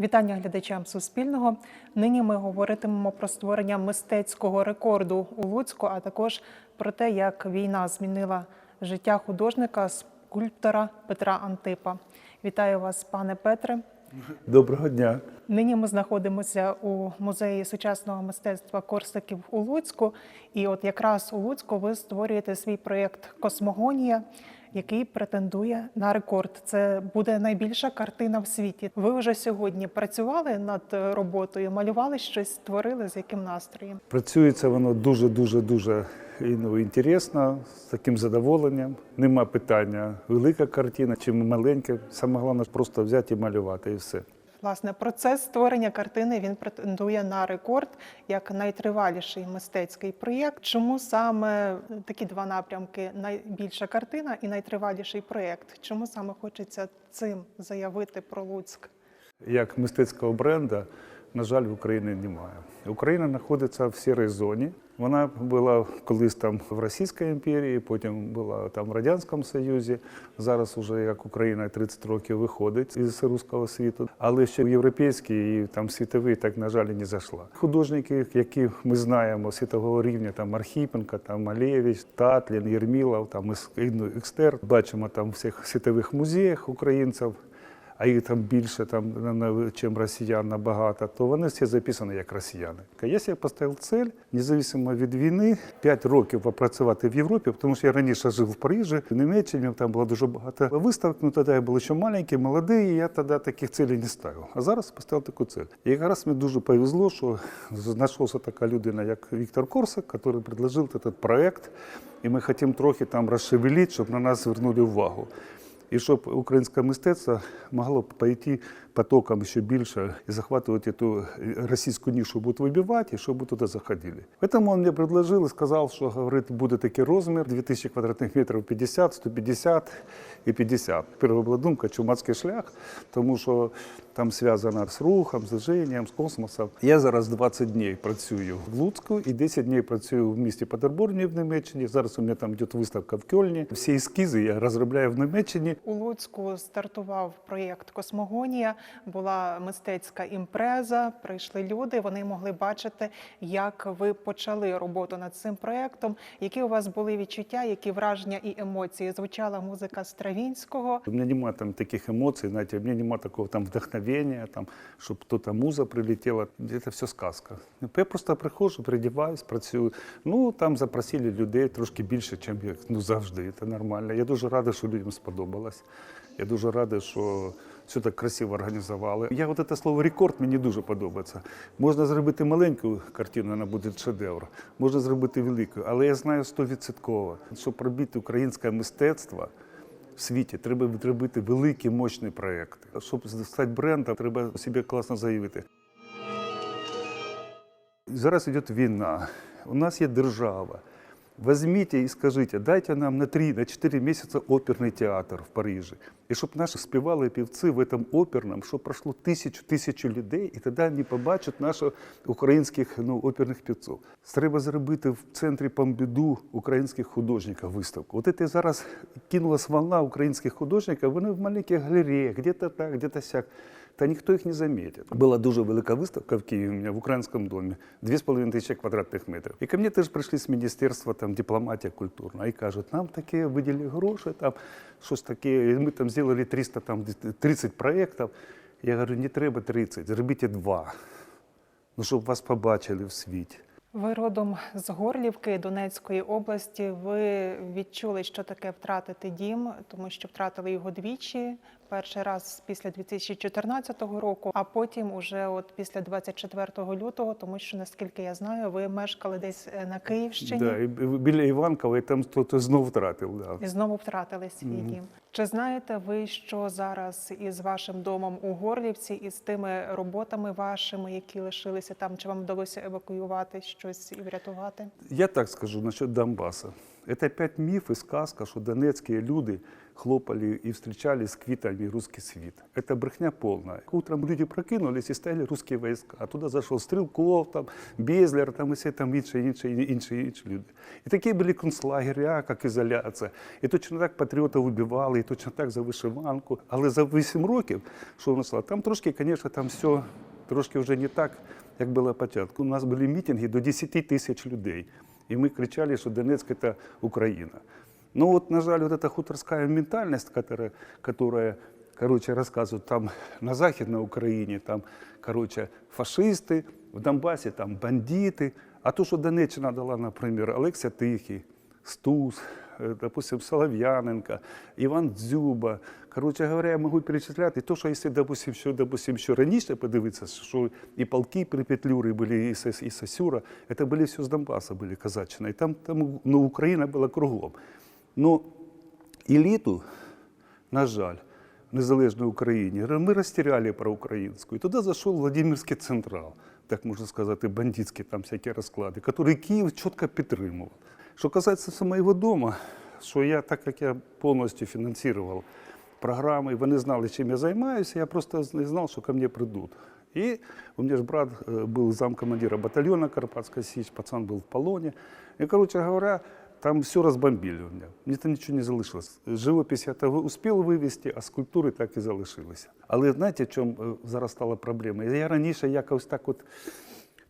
Вітання глядачам Суспільного. Нині ми говоритимемо про створення мистецького рекорду у Луцьку, а також про те, як війна змінила життя художника скульптора Петра Антипа. Вітаю вас, пане Петре. Доброго дня. Нині ми знаходимося у музеї сучасного мистецтва Корсаків у Луцьку. І от якраз у Луцьку ви створюєте свій проєкт Космогонія, який претендує на рекорд. Це буде найбільша картина в світі. Ви вже сьогодні працювали над роботою, малювали щось, створили з яким настроєм? Працюється воно дуже, дуже, дуже ну, інтересно, з таким задоволенням. Нема питання, велика картина чи маленька. Саме головне просто взяти і малювати, і все. Власне, процес створення картини він претендує на рекорд як найтриваліший мистецький проєкт. Чому саме такі два напрямки: найбільша картина і найтриваліший проєкт? Чому саме хочеться цим заявити про Луцьк? Як мистецького бренда, на жаль, в Україні немає. Україна знаходиться в сірій зоні. Вона була колись там в Російській імперії, потім була там в Радянському Союзі. Зараз уже як Україна 30 років виходить із руського світу, але ще європейський і там світовий так на жаль не зайшла. Художники, які ми знаємо світового рівня, там Архіпенко, там Малевич, Татлін, Єрмілов, там ну, Екстер, бачимо там всіх світових музеях українців а їх там більше, там, чим росіян набагато, то вони всі записані як росіяни. Я себе поставив цель, незалежно від війни, 5 років попрацювати в Європі, тому що я раніше жив в Парижі, в Німеччині, там було дуже багато виставок, ну тоді я був ще маленький, молодий, і я тоді таких цілей не ставив. А зараз поставив таку цель. І якраз мені дуже повезло, що знайшовся така людина, як Віктор Корсак, який предложив цей проект, і ми хочемо трохи там розшевелити, щоб на нас звернули увагу. І щоб українське мистецтво могло пойти потоком ще більше і захватувати ту російську нішу, будуть вибивати, і щоб туди заходили. Тому він мені предложив і сказав, що говорить, буде такий розмір 2000 квадратних метрів 50, 150 і 50. Перша була думка чумацький шлях, тому що там зв'язано з рухом, з движенням, з космосом. Я зараз 20 днів працюю в Луцьку і 10 днів працюю в місті Петербургі в Німеччині. Зараз у мене там йде виставка в Кельні. Всі ескізи я розробляю в Німеччині. У Луцьку стартував проєкт Космогонія. Була мистецька імпреза. Прийшли люди. Вони могли бачити, як ви почали роботу над цим проєктом. Які у вас були відчуття, які враження і емоції? Звучала музика Стравінського. У меня нема там таких эмоций, знаете, у меня нема такого там вдохновения, там, чтобы кто-то муза прилетела. Это все сказка. Я просто приходжу, передіваюсь, працюю. Ну, там запросили людей трошки більше, ніж я, ну, завжди. Це нормально. Я дуже радий, що людям сподобалось. Я дуже радий, що все так красиво організували. Я от це слово рекорд мені дуже подобається. Можна зробити маленьку картину, вона буде шедевр. Можна зробити велику, але я знаю стовідсотково, щоб пробити українське мистецтво в світі треба робити великі мощні проекти. Щоб стати брендом, треба себе класно заявити. Зараз йде війна, у нас є держава. Возьмите і скажите, дайте нам на 3 на 4 місяці оперний театр в Парижі. І щоб наші співали півці в этом оперному, щоб пройшло тисячу тисячу людей, і тоді вони побачать наших українських ну, оперних півців. Треба зробити в центрі Помбіду українських художників виставку. От це зараз кинулась волна українських художників, вони в маленьких галереях, где-то так, где-то сяк. Та ніхто їх не замітить. Була дуже велика виставка в Києві у мене в українському домі, 2,5 тисячі квадратних метрів. І ко мені теж прийшли з міністерства там, дипломатія культурна і кажуть, нам таке виділили гроші, там щось таке, і ми там зробили 300, там, 30 проєктів. Я говорю, не треба 30, зробіть два, ну, щоб вас побачили в світі. Ви родом з Горлівки Донецької області. Ви відчули, що таке втратити дім, тому що втратили його двічі. Перший раз після 2014 року, а потім уже от після 24 лютого, тому що наскільки я знаю, ви мешкали десь е, на Київщині Да, і біля Іванкова, і там хтось знову втратив. Да. і знову втратили свій дім. Чи знаєте ви, що зараз із вашим домом у Горлівці, і з тими роботами вашими, які лишилися там, чи вам вдалося евакуювати щось і врятувати? Я так скажу насчет Донбасса. Это опять миф и сказка, что донецкие люди хлопали и встречали с квитами русский свит. Это брехня полная. Утром люди прокинулись и стояли русские войска. А туда зашел Стрелков, там, Безлер, там, и все там інші, інші, інші, інші люди. І такі були концлагеря, як ізоляція. І точно так патріотів вбивали, і точно так за вишиванку. Але за 8 років, що воно стало, там трошки, звісно, там все трошки вже не так, як було початку. У нас були мітинги до 10 тисяч людей. І ми кричали, що Донецьк – це Україна. Ну вот, на жаль, вот эта хуторская ментальность, которая, которая короче, рассказывают там на Західній Україні, там, короче, фашисти, в Донбасі там бандити. А то, що Донеччина дала, наприклад, Олексія Тихий, Стус, э, допустим, Солов'яненко, Іван Дзюба. Короче говоря, я можу перечисляти. То, що якщо, допустим, що, допустим, що раніше подивитися, що і полки при Петлюрі були, і, Сос- і Сосюра, це були все з Донбасу, були Казаччина. І там, там ну, Україна була кругом. Ну, еліту, на жаль, в незалежній Україні, ми розтіряли про українську. І туди зайшов Владимирський централ, так можна сказати, бандитські там всякі розклади, які Київ чітко підтримував. Що касається моєго дому, що я, так як я повністю фінансував програми, вони знали, чим я займаюся, я просто не знав, що ко мені прийдуть. И у меня же брат э, был замкомандира батальона Карпатская Сич, пацан был в полоне. И, короче говоря, там все разбомбили у меня. Мені там нічого не залишилось. Живопись я того успів вивезти, а скульптури так і залишилися. Але знаєте, в чому е, зараз стала проблема? Я раніше якось так от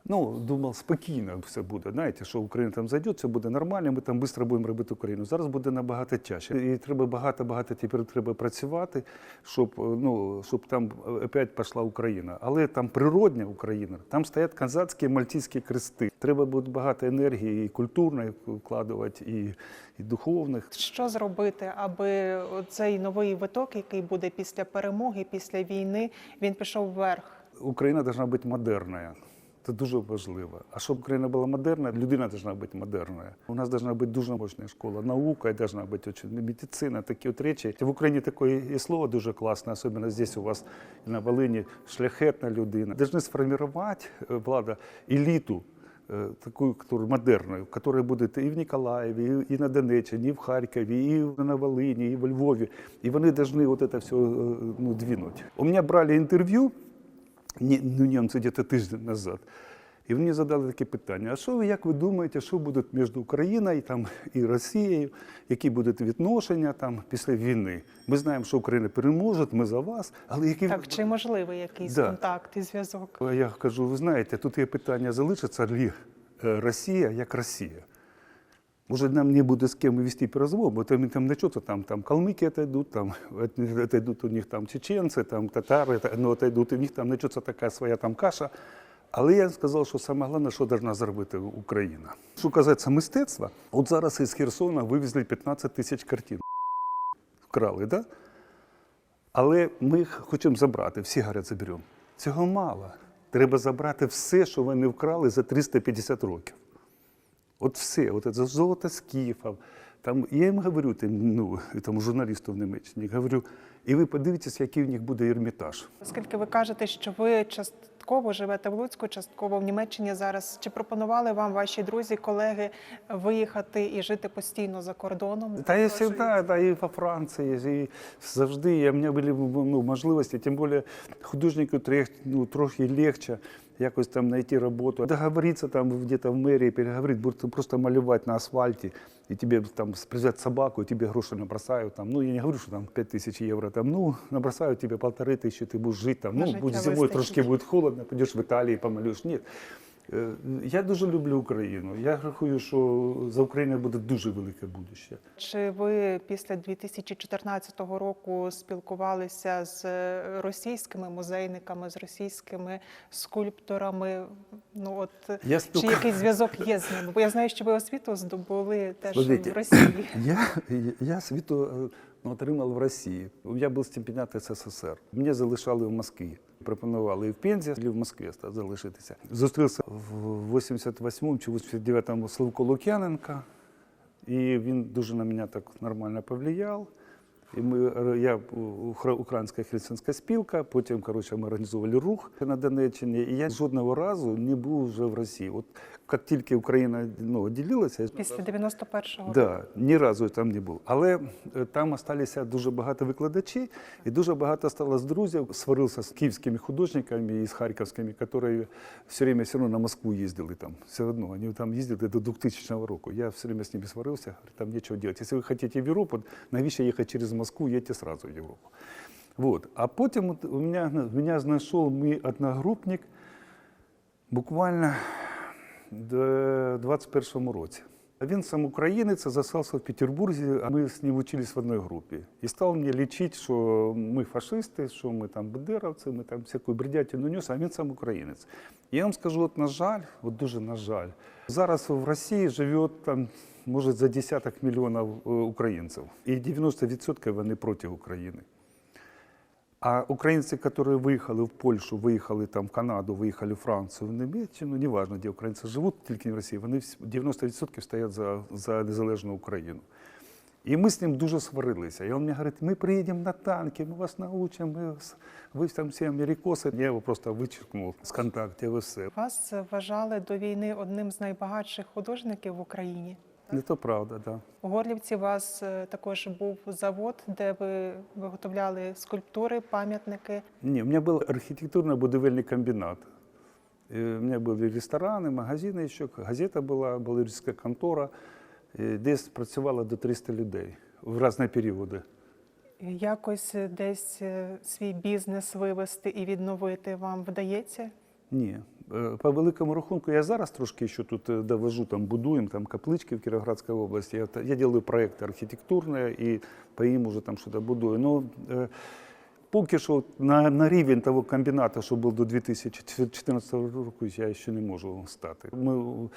ну, думав, спокійно все буде. Знаєте, що Україна там зайде, все буде нормально, ми там швидко будемо робити Україну. Зараз буде набагато тяжче. І треба багато-багато тепер треба працювати, щоб, е, ну, щоб там е, опять пішла Україна. Але там природня Україна, там стоять казацькі мальтійські крести. Треба буде багато енергії і культурної вкладувати, і, і духовних. Що зробити, аби цей новий виток, який буде після перемоги, після війни, він пішов вверх? Україна повинна бути модерною. Це дуже важливо. А щоб Україна була модерна, людина повинна бути модерною. У нас повинна бути дуже мощна школа, наука повинна бути очень, медицина, такі от речі. В Україні таке і слово дуже класне, особливо здесь у вас на Волині, шляхетна людина. Должны сформувати е, влада еліту, э, такую, которую модерную, которая будет и в Николаеве, и, и на Донеччине, и в Харькове, и на Волыни, и во Львове. И они должны вот это все ну, двинуть. У меня брали интервью, не- ну, немці где-то тиждень назад, і мені задали таке питання: а що ви, як ви думаєте, що буде між Україною там, і Росією, які будуть відношення там, після війни? Ми знаємо, що Україна переможе, ми за вас, але які Так, чи можливий якийсь Да. контакт і зв'язок? Я кажу, ви знаєте, тут є питання, залишиться ли е, Росія як Росія. Може, нам не буде з ким вести перезвон, бо там, там не чого, там, там калмики отойдут, там отойдут у них там чеченці, там татари, та- ну, отойдут, у них там не чого така своя там каша. Але я сказав, що саме головне, що повинна зробити Україна. Що казається мистецтва, от зараз із Херсона вивезли 15 тисяч картин. Вкрали? Да? Але ми їх хочемо забрати, всі говорять, заберемо. Цього мало. Треба забрати все, що вони вкрали за 350 років. От все, от це золото скіфів. Там, я їм говорю, тим, ну, тому журналісту в Німеччині, говорю, і ви подивитесь, який в них буде ермітаж. Оскільки ви кажете, що ви частково живете в Луцьку, частково в Німеччині зараз. Чи пропонували вам ваші друзі, колеги виїхати і жити постійно за кордоном? Та я завжди, да, і во Франції, і завжди у мене були ну, можливості, тим більше художнику трох- ну, трохи легче якось там знайти роботу. Договоритися там где-то в мерії, переговорити, будете просто малювати на асфальті, і тебе там привезуть собаку, і тебе гроші набросають. Там, ну, я не говорю, що там 5 тисяч євро, там, ну, набросають тебе полтори тисячі, ти будеш жити там. Ну, будь зимою трошки буде холодно, підеш в Італії, помалюєш. Ні. Е, Я дуже люблю Україну. Я рахую, що за Україною буде дуже велике будуще. Чи ви після 2014 року спілкувалися з російськими музейниками, з російськими скульпторами? Ну от Я чи спілку- якийсь зв'язок є з ними? Бо я знаю, що ви освіту здобули теж Смотрите, в Росії. Я, я світу е, отримав в Росії. Я був стипендіат СССР. Мене залишали в Москві. Пропонували і в Пензі, і в Москві залишитися. Зустрівся в 88-му чи 89-му Славко Лук'яненка, і він дуже на мене так нормально повлияв. І ми, я Українська християнська спілка, потім коротше, ми організовували рух на Донеччині. І я жодного разу не був вже в Росії. От як тільки Україна ну, відділилася, Після 91-го року. Да, ні разу там не був. Але е, там залишилися дуже багато викладачів, і дуже багато сталося друзів. Сварився з київськими художниками і з харківськими, які все время все одно на Москву їздили там. Все одно вони там їздили до 2000 року. Я все время з ними сварився, говорю, там нічого робити. Якщо ви хочете в Європу, навіщо їхати через Москву, їдьте сразу в Європу. Вот. А потім от у мене, мене знайшов мій одногрупник буквально 21 році. Він сам українець, заселився в Петербурзі, а ми з ним вчились в одній групі. І став мені лічити, що ми фашисти, що ми там бендеровці, ми там всяку бредятину нес, а він сам українець. Я вам скажу, от на жаль, от дуже на жаль, зараз в Росії живе там, може, за десяток мільйонів е, українців. І 90% вони проти України. А українці, які виїхали в Польщу, виїхали там в Канаду, виїхали в Францію, в Німеччину, неважно, де українці живуть, тільки не в Росії, вони всі- 90% стоять за, за незалежну Україну. І ми з ним дуже сварилися. І він мені говорить, ми приїдемо на танки, ми вас научимо, ми ви там всі америкоси. Я його просто вичеркнув з контактів і все. Вас вважали до війни одним з найбагатших художників в Україні. Не то правда, так. Да. У Горлівці у вас е, також був завод, де ви виготовляли скульптури, пам'ятники. Ні, у мене був архітектурно-будівельний комбінат. Е, У мене були ресторани, магазини, ще, газета була, балерійська контора, е, десь працювало до 300 людей в різні періоди. Якось десь свій бізнес вивести і відновити вам вдається? Ні. Е, По великому рахунку, я зараз трошки ще тут е, довожу, там будуємо там каплички в Кіровоградській області. Я, я делаю проекти архітектурні і по їм уже там щось будую. Ну, е, поки що на, на рівень того комбінату, що був до 2014 року, я ще не можу стати. Ми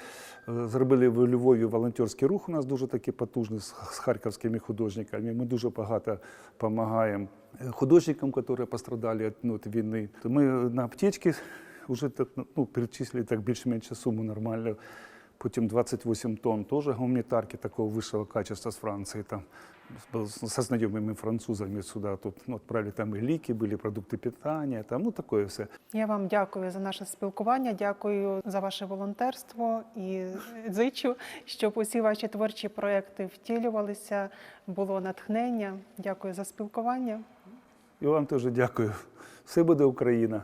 зробили в Львові волонтерський рух. У нас дуже такий потужний з, харківськими художниками. Ми дуже багато допомагаємо художникам, які пострадали ну, від війни. Ми на аптечки вже так, ну, перечислили так більш-менш суму нормальну. Потім 28 тонн теж гуманітарки такого вищого качества з Франції. Там со знайомими французами сюди тут ну, отправили там і ліки, були продукти питання, там, ну таке все. Я вам дякую за наше спілкування, дякую за ваше волонтерство і зичу, щоб усі ваші творчі проекти втілювалися, було натхнення. Дякую за спілкування. І вам теж дякую. Все буде Україна.